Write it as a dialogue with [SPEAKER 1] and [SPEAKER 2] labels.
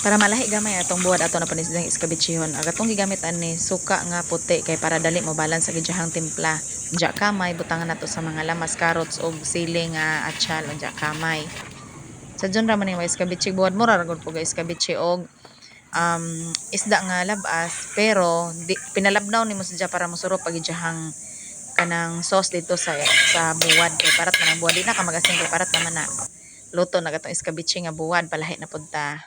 [SPEAKER 1] Para malahi gamay atong buwad ato na panisdang iskabichihon. Agatong gigamit ani suka nga puti kay para dali mo balance sa gidjahang timpla. Unya kamay butangan nato sa mga lamas, carrots og sili nga atsyal unya kamay. Sa dyan raman yung iskabichi buwad mo raragod po ga iskabichi og um, isda nga labas pero di, pinalabnaw ni mo sadya para mosurop pag gidjahang kanang sauce dito sa sa buwad kay parat man ang buwad di na ka magasing kay parat naman na luto na gatong iskabichi nga buwad palahi na punta